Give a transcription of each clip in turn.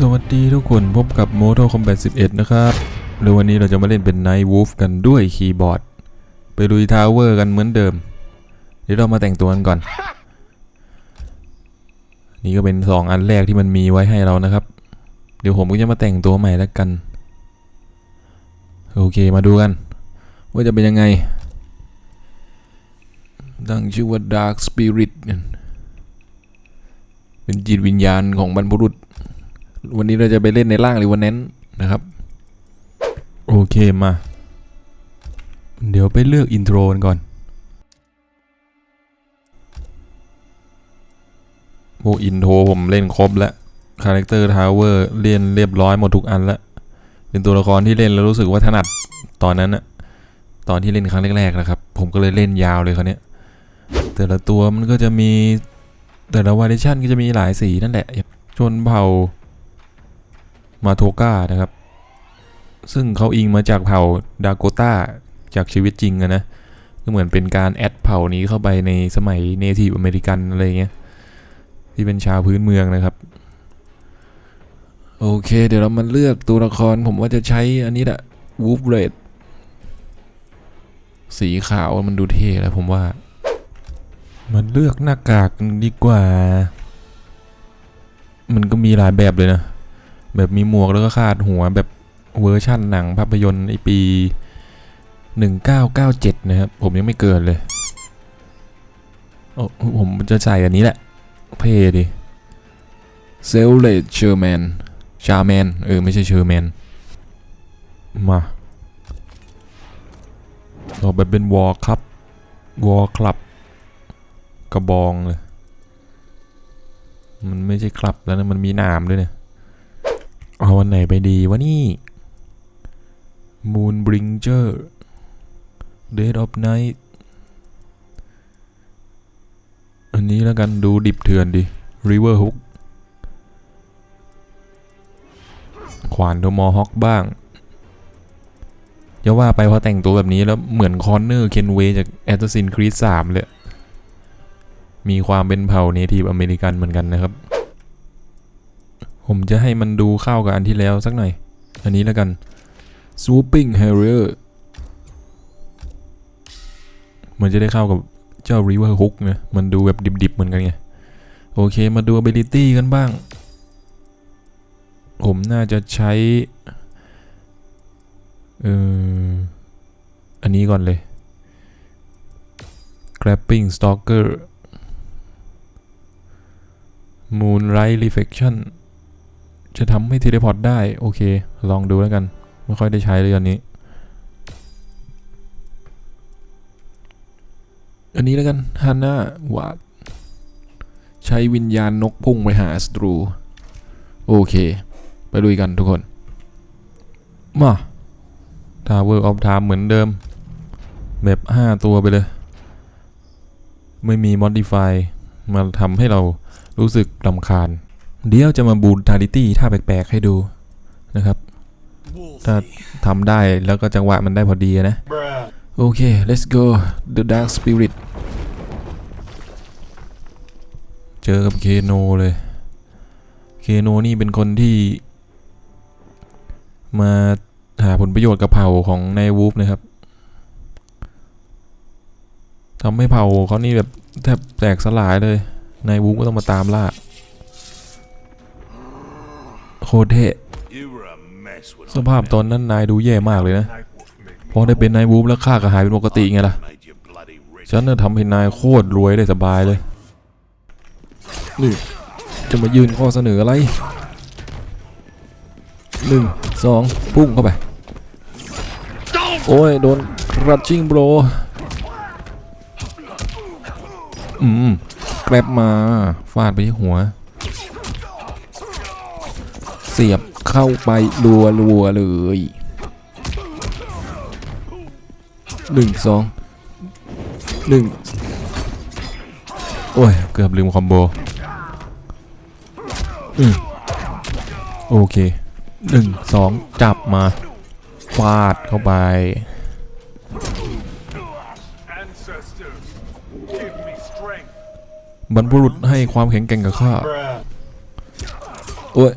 สวัสดีทุกคนพบกับ Mortal Kombat 11 นะครับแล้ววันนี้เราจะมาเล่นเป็น Night Wolf กันด้วยคีย์บอร์ด ไปลุยทาวเวอร์กันเหมือนเดิม เดี๋ยวเรามาแต่งตัวกันก่อน นี่ก็เป็น 2 อันแรกที่มันมีไว้ให้เรานะครับ เดี๋ยวผมก็จะมาแต่งตัวใหม่แล้วกัน โอเคมาดูกัน ว่าจะเป็นยังไงตั้งชื่อว่า Dark Spirit เป็นจิตวิญญาณของบรรพบุรุษ วันนี้เราจะไปเล่นในร่างหรีวันแนนนะครับ โอเคมา เดี๋ยวไปเลือกอินโทรกันก่อนโออินโทรผมเล่นครบแล้วคาแรคเตอร์ทาวเวอร์เล่นเรียบร้อยหมดทุกอันแล้วเป็นตัวละครที่เล่นแล้วรู้สึกว่าถนัดตอนนั้นอะตอนที่เล่นครั้งแรกๆนะครับ ผมก็เลยเล่นยาวเลยคราวเนี้ยแต่ละตัวมันก็จะมีแต่ละวาริชันก็จะมีหลายสีนั่นแหละชนเผ่า มาโทก้านะครับ ซึ่งเขาอิงมาจากเผ่าดาโกต้าจากชีวิตจริงอะนะก็เหมือนเป็นการแอดเผ่านี้เข้าไปในสมัยเนทีฟอเมริกันอะไรเงี้ยที่เป็นชาวพื้นเมืองนะครับ โอเค เดี๋ยวเรามาเลือกตัวละครผมว่าจะใช้อันนี้แหละวูฟเรดสีขาวมันดูเท่แล้วผมว่า มันเลือกหน้ากากดีกว่า มันก็มีหลายแบบเลยนะ แบบมีหมวกแล้วก็คาดหัวแบบเวอร์ชั่นหนังภาพยนตร์ไอปี 1997 นะครับ ผมยังไม่เกิดเลยโอ้ผมจะใส่อันนี้แหละเท่ดิเซลเลตเชอร์แมนชาแมนเออ ไม่ใช่เชอร์แมน มาออกแบบเป็นวอลครับ วอลคลับ กระบองเลย มันไม่ใช่คลับแล้วนะ มันมีหนามด้วยเนี่ย เอาวันไหนไปดีวะนี่ Moon Bringer Dead of Night อันนี้แล้วกันดูดิบเถื่อนดิ River Hook ขวานโดมอฮอกบ้างจะว่าไปพอแต่งตัวแบบนี้แล้วเหมือนคอนเนอร์เคนเวจาก Assassin's Creed 3 เลย มีความเป็นเผ่าเนทีฟอเมริกันเหมือนกันนะครับ ผมจะให้มันดูเข้ากับอันที่แล้วสักหน่อย อันนี้แล้วกัน swooping harrier มันจะได้เข้ากับเจ้า river hook นะมันดูแบบดิบๆเหมือนกันไง โอเคมาดู ability กันบ้าง ผมน่าจะใช้ เอออันนี้ก่อนเลย grabbing stalker moonlight reflection จะทำให้เทเลพอร์ตได้ โอเค ลองดูแล้วกัน ไม่ค่อยได้ใช้เลยตอนนี้ อันนี้แล้วกันฮาน่าวาดใช้วิญญาณนกพุ่งไปหาสตรู โอเค ไปลุยกันทุกคน มา Tower of Time เหมือนเดิมแบบ5ตัวไปเลย ไม่มี Modify มาทำให้เรารู้สึกลำคาญ เดี๋ยวจะมาบูทาริตี้ท่าแปลกๆให้ดูนะครับ ถ้าทำได้แล้วก็จังหวะมันได้พอดีนะ โอเค let's go the dark spirit เจอกับเคโนเลย เคโนนี่เป็นคนที่ มาหาผลประโยชน์กับเผ่าของนายวูฟนะครับทำให้เผ่าเขานี่แบบแทบแตกสลายเลยนายวูฟก็ต้องมาตามล่า โคตรเทสภาพตอนนั้นนายดูแย่มากเลยนะพอได้เป็นนายวูฟแล้วข้าก็หายเป็นปกติไงล่ะ ฉันน่ะทำให้นายโคตรรวยได้สบายเลย นี่ จะมายืนข้อเสนออะไรหนึ่งสองพุ่งเข้าไป โอ้ย โดนรัดชิงโบรอืม แกร็บมา ฟาดไปที่หัว เสียบเข้าไปรัวรัวๆเลยหนึ่งสองหนึ่งโอ้ย เกือบลืมคอมโบอืมโอเคหนึ่งสองจับมา ฟาดเข้าไป บรรพุรุษให้ความแข็งแกร่งกับข้า โอ้ย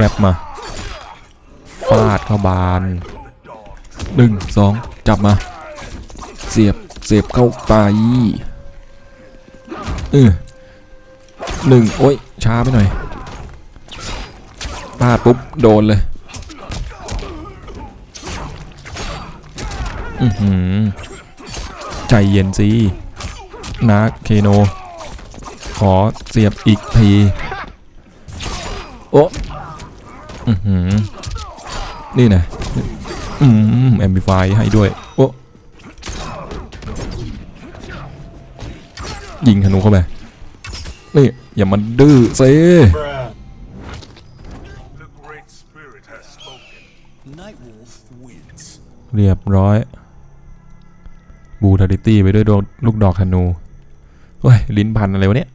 ร็บมา ฟาดเข้าบานหนึ่งสองจับมา เสียบ เสียบเข้าไปเออหนึ่งโอ้ย ช้าไปหน่อยพลาดปุ๊บ โดนเลย อือหือ ใจเย็นสินาเคโน ขอเสียบอีกที โอ้อือหือ นี่นะอืมแอมพลิฟายให้ด้วย โอ้ยิงธนูเข้าไป นี่ อย่ามาดื้อเซ The Great Spirit has spoken. Nightwolf wins. เรียบร้อยบูทาริตี้ไปด้วยลูกดอกธนูเฮ้ย ลิ้นพันอะไรวะเนี่ย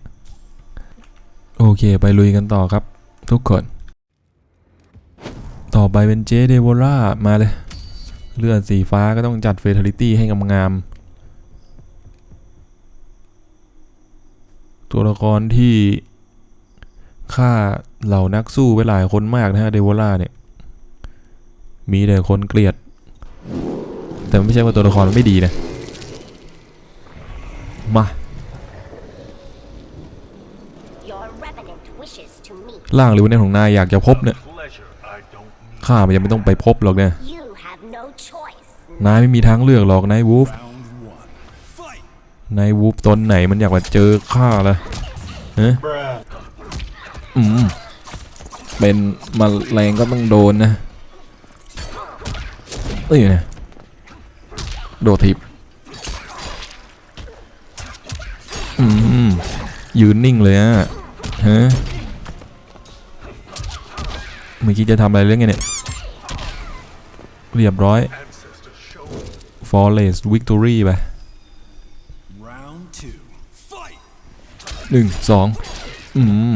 โอเค ไปลุยกันต่อครับ ทุกคน ต่อไปเป็นเจเดโวล่ามาเลย เลือดสีฟ้าก็ต้องจัดเฟท a ลิตี้ให้งามๆตัวละครที่ฆ่าเหล่านักสู้ไปหลายคนมากนะฮะเดโวล่าเนี่ย มีแต่คนเกลียด แต่ไม่ใช่ว่าตัวละครมันไม่ดีนะ มา Your revenant wishes to meet. ร่างหรือวันนี้ของนายอยากจะพบเนี่ย Pleasure I don't need. ข้ามันยังไม่ต้องไปพบหรอกเนี่ย You have no choice. นายไม่มีทางเลือกหรอกนายวูฟ Round one. Fight! นายวูฟตนไหนมันอยากมาเจอข้าล่ะฮะอืมเป็นมาแรงก็ต้องโดนนะเอ้ยนะโดดทิปอืมยืนนิ่งเลยอะฮะ เมื่อกี้จะทำอะไรเรื่องไงเนี่ย เรียบร้อย Ancestors show flawless victory ไปหนึ่งสองอืม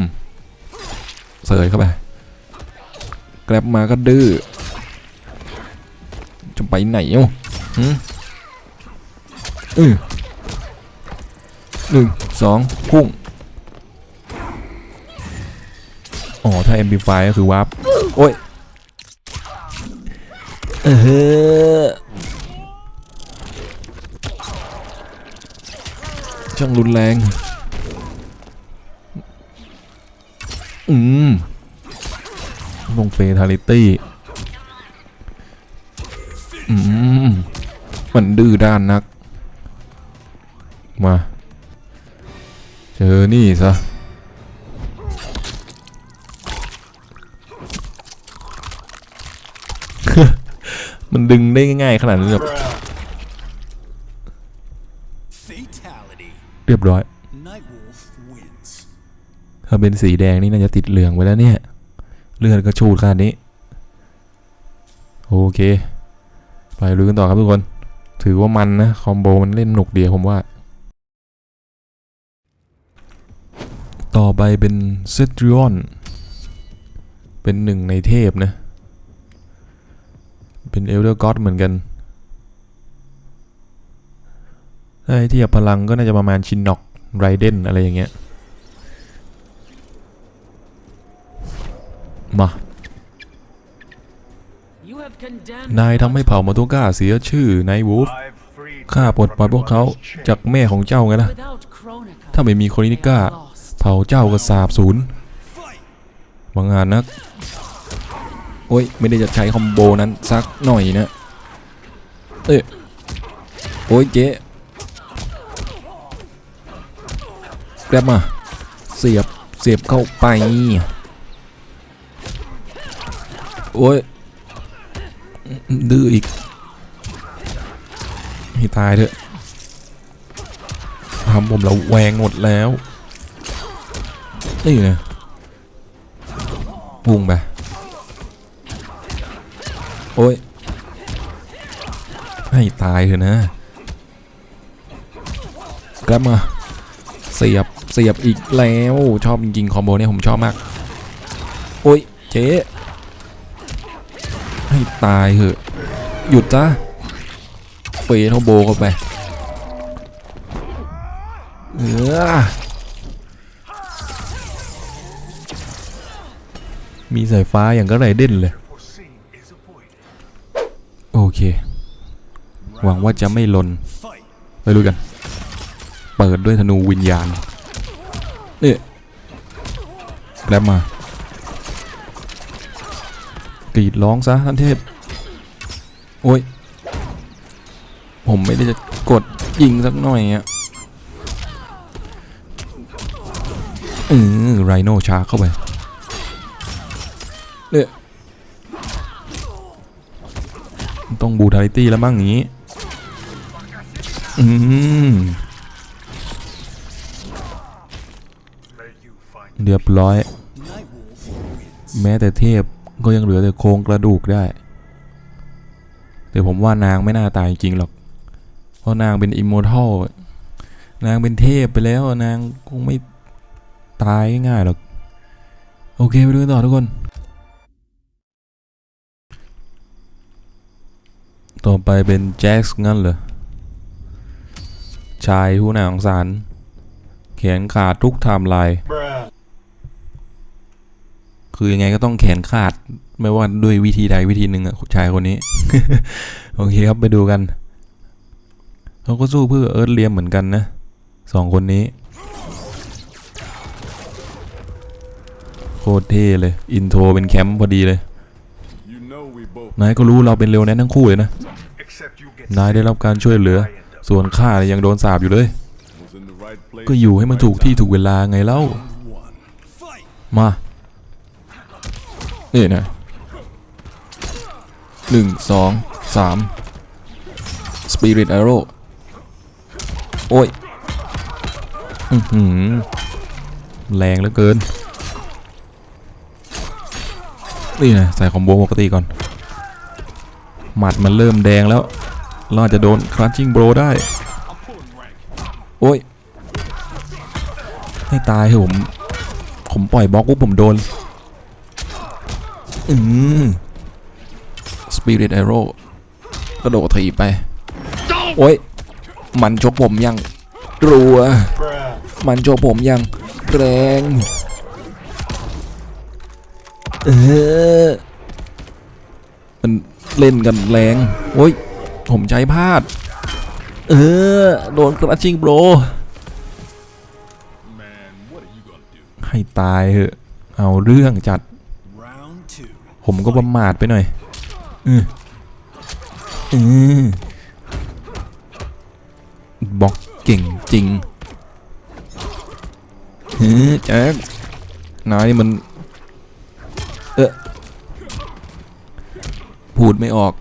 เสยเข้าไป แกร็บมาก็ดื้อจะไปไหนอะหืมอือหนึ่งสองพุ่ง อ๋อ ถ้า amplify ก็คือวาร์ป โอ้ย เออช่างรุนแรง อืม ลงเฟทาลิตี้ อืม มันดื้อด้านนัก มา เจอนี่ซะ มันดึงได้ง่ายๆขนาดนี้นเลย Fatality. เรียบร้อย Nightwolf wins. ถ้าเป็นสีแดงนี่น่าจะติดเหลืองไว้แล้วเนี่ย เลือดก็ชูดขนาดนี้ โอเค ไปลุยกันต่อครับทุกคน ถือว่ามันนะ คอมโบมันเล่นหนุกเดียวผมว่า ต่อไปเป็นเซตริออน เป็นหนึ่งในเทพนะ เป็นเอลเดอร์ก็อดเหมือนกันถ้าให้ทียพลังก็น่าจะประมาณชินน็อกไรเดนอะไรอย่างเงี้ย มานายทำให้เผ่ามาตุก้าเสียชื่อนายวูฟข้าปลดปล่อยพวกเขาจากแม่ของเจ้าไงล่ะ ถ้าไม่มีโคนินิก้า เผ่าเจ้าก็สาบสูญบางงานนัก โอ้ยไม่ได้จะใช้คอมโบนั้นสักหน่อยนะเอ้ยโอ้ยเจ๊แกรบมาเสียบเสียบเข้าไปโอ้ยดื้ออีกให้ตายเถอะทำผมเราแวงหมดแล้วนี่นะพุ่งไป โอ้ยให้ตายเถอะนะกลับมาเสียบเสียบอีกแล้วชอบจริงๆคอมโบเนี่ยผมชอบมาก โอ้ยเจ๊ให้ตายเถอะหยุดจ้ะเฟยโทโบเข้าไปเออมีสายฟ้าอย่างก็ไรเด่นเลย Foreseen is avoided. โอเค หวังว่าจะไม่ลนไปดูกัน เปิดด้วยธนูวิญญาณนี่แกลบมากรีดร้องซะท่านเทพ โอ้ย ผมไม่ได้จะกดยิงสักหน่อยอะอือไรโนชาเข้าไปเนี่ยต้องบูทาริตี้แล้วมั้งอย่างนี้ อืมเรียบร้อย แม้แต่เทพก็ยังเหลือแต่โครงกระดูกได้ แต่ผมว่านางไม่น่าตายจริงหรอก เพราะนางเป็นอิมมอร์ทัลนางเป็นเทพไปแล้วนางคงไม่ตายง่ายๆหรอก โอเคไปดูกันต่อทุกคน ต่อไปเป็นแจ็คส์งั้นเหรอ ชายผู้น่าสงสาร แขนขาดทุกไทม์ไลน์คือยังไงก็ต้องแขนขาด ไม่ว่าด้วยวิธีใดวิธีหนึ่งอะชายคนนี้ โอเคครับไปดูกัน เขาก็สู้เพื่อเอิร์ธเลียมเหมือนกันนะสองคนนี้โคตรเท่เลย อินโทรเป็นแคมป์พอดีเลย You know นายก็รู้เราเป็นเร็วแน่ทั้งคู่เลยนะ นายได้รับการช่วยเหลือ ส่วนข้าเนี่ยยังโดนสาบอยู่เลย ก็อยู่ให้มันถูกที่ถูกเวลาไงเล่า มานี่นะหนึ่งสองสามสปิริต a อโร่โอ้ยอือหือแรงเหลือเกิน นี่นะใส่คอมโบปกติก่อน หมัดมันเริ่มแดงแล้ว เราอาจจะโดนครั t ชิ่งโบรได้ โอ้ยให้ตายเหอะผม ผมปล่อยบล็อกปุ๊บผมโดน อืมสปิริต a อโร่กระโดดถีบไป โอ้ย มันชกผมยังรัว มันชกผมยังแรงเออมันเล่นกันแรง โอ้ย ผมใจพลาด เออ โดนกระชิงโบร Man, what are you gonna do? ให้ตายเหอะเอาเรื่องจัด Round two. ผมก็ประมาทไปหน่อยอืออือบล็อกเก่งจริงเฮ้ยแจ็คนายนี่มัน เออพูดไม่ออก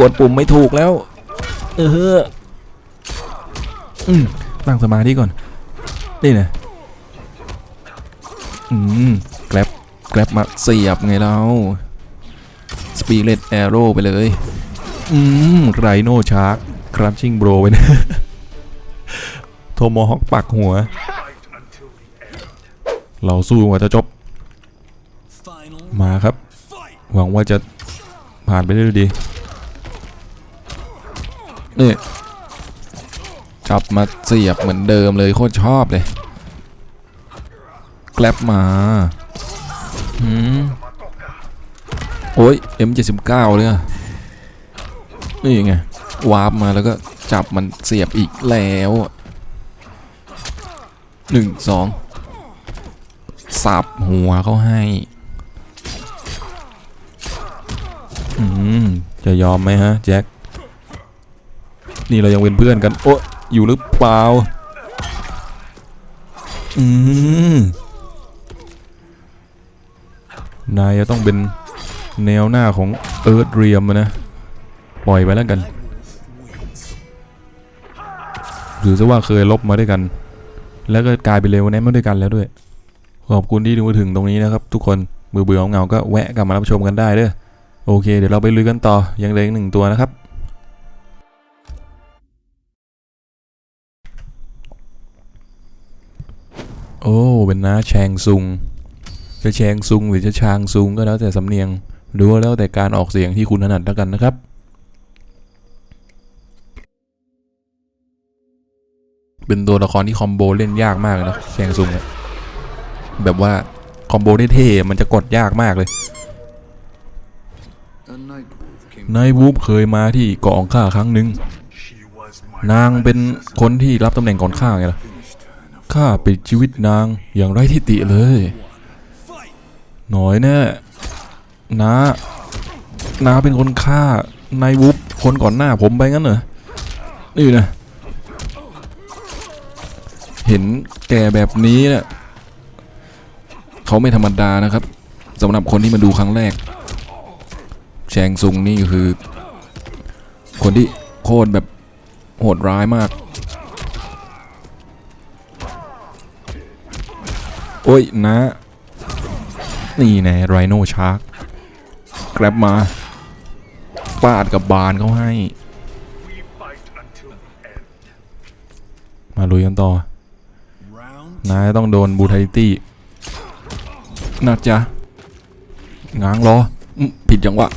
กดปุ่มไม่ถูกแล้ว เอออืมตั้งสมาธิก่อน นี่นะอืมแกร็บแกร็บมาเสียบไงเราสปีเลตแอโร่ไปเลย อืมไรโนชาร์กครัชชิ่งโบรไปนะโทโมฮอกปักหัว เราสู้กว่าจะจบ มาครับ หวังว่าจะผ่านไปได้ด้ นี่จับมาเสียบเหมือนเดิมเลยโคตรชอบเลยแกลบมาหืมโอ้ย M79 เลยอะนี่ไง วาร์ปมาแล้วก็จับมันเสียบอีกแล้วหนึ่งสองสับหัวเขาให้อืมจะยอมไหมฮะ แจ็ค นี่เรายังเป็นเพื่อนกัน โอ้อยู่หรือเปล่า อืม นายจะต้องเป็นแนวหน้าของเอิร์ธเรียมนะ ปล่อยไปแล้วกัน หรือซะว่าเคยลบมาด้วยกัน แล้วก็กลายเป็นเร็วแน่มาด้วยกันแล้วด้วย ขอบคุณที่ดูมาถึงตรงนี้นะครับทุกคนเบื่อเบื่อๆเงาก็แวะกลับมารับชมกันได้เด้อโอเค เดี๋ยวเราไปลุยกันต่อยังเหลืออีกหนึ่งตัวนะครับ โอ้เป็นน้าแชงซุง จะแชงซุงหรือจะชางซุงก็แล้วแต่สำเนียงหรือว่าแล้วแต่การออกเสียงที่คุณถนัดแล้วกันนะครับ เป็นตัวละครที่คอมโบเล่นยากมากนะแชงซุงอะแบบว่าคอมโบได้เท่มันจะกดยากมากเลยนายวูฟเคยมาที่เกาะองข้าครั้งหนึ่งนางเป็นคนที่รับตำแหน่งก่อนข้าไงล่ะ finished and a ข้าปิดชีวิตนางอย่างไร้ที่ติเลย หน่อยแน่น้านาเป็นคนฆ่านายวูฟคนก่อนหน้าผมไปงั้นเหรอ นี่นะ เห็นแก่แบบนี้เนะ่ยเขาไม่ธรรมดานะครับสำหรับคนที่มาดูครั้งแรก แชงซุงนี่คือ คนที่โคตรแบบโหดร้ายมาก โอ้ยนะ นี่แน่ไรโนชาร์กแกร็บมาฟาดกับบานเขาให้ มาลุยกันต่อ นายต้องโดนบูทาริตี้นะจ๊ะง้างล้อผิดจังหวะ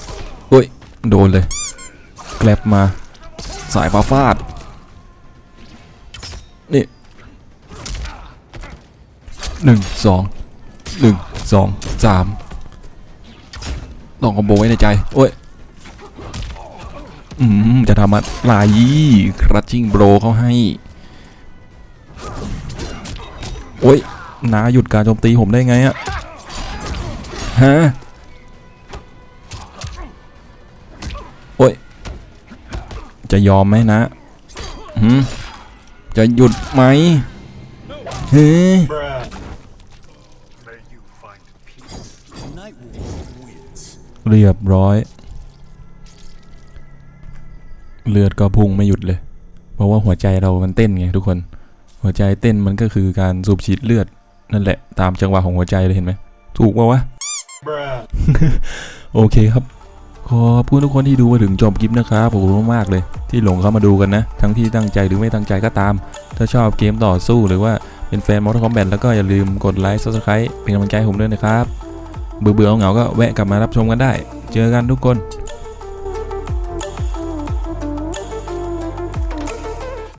เฮ้ย โดนเลย แกลบมา สายฟ้าฟาด หนึ่งสองหนึ่งสองสามต้องคอมโบไว้ในใจ โอ้ย อืม จะทำอะไรครัชชิ่งโบรเขาให้ โอ้ยนาหยุดการโจมตีผมได้ไงอะฮะ โอ้ย จะยอมไหมนะหืมจะหยุดไหมเฮ้ เรียบร้อย เลือดก็พุ่งไม่หยุดเลย เพราะว่าหัวใจเรามันเต้นไงทุกคน หัวใจเต้นมันก็คือการสูบฉีดเลือดนั่นแหละ ตามจังหวะของหัวใจเลยเห็นไหม ถูกปะวะ โอเคครับ ขอบคุณทุกคนที่ดูมาถึงจบคลิปนะครับขอบคุณมากๆเลย ที่หลงเข้ามาดูกันนะ ทั้งที่ตั้งใจหรือไม่ตั้งใจก็ตาม ถ้าชอบเกมต่อสู้หรือว่าเป็นแฟน Mortal Kombat แล้วก็อย่าลืมกดไลค์ Subscribe เป็นกำลังใจให้ผมด้วยนะครับ เบื่อเบื่อเหงาก็แวะกลับมารับชมกันได้ เจอกันทุกคน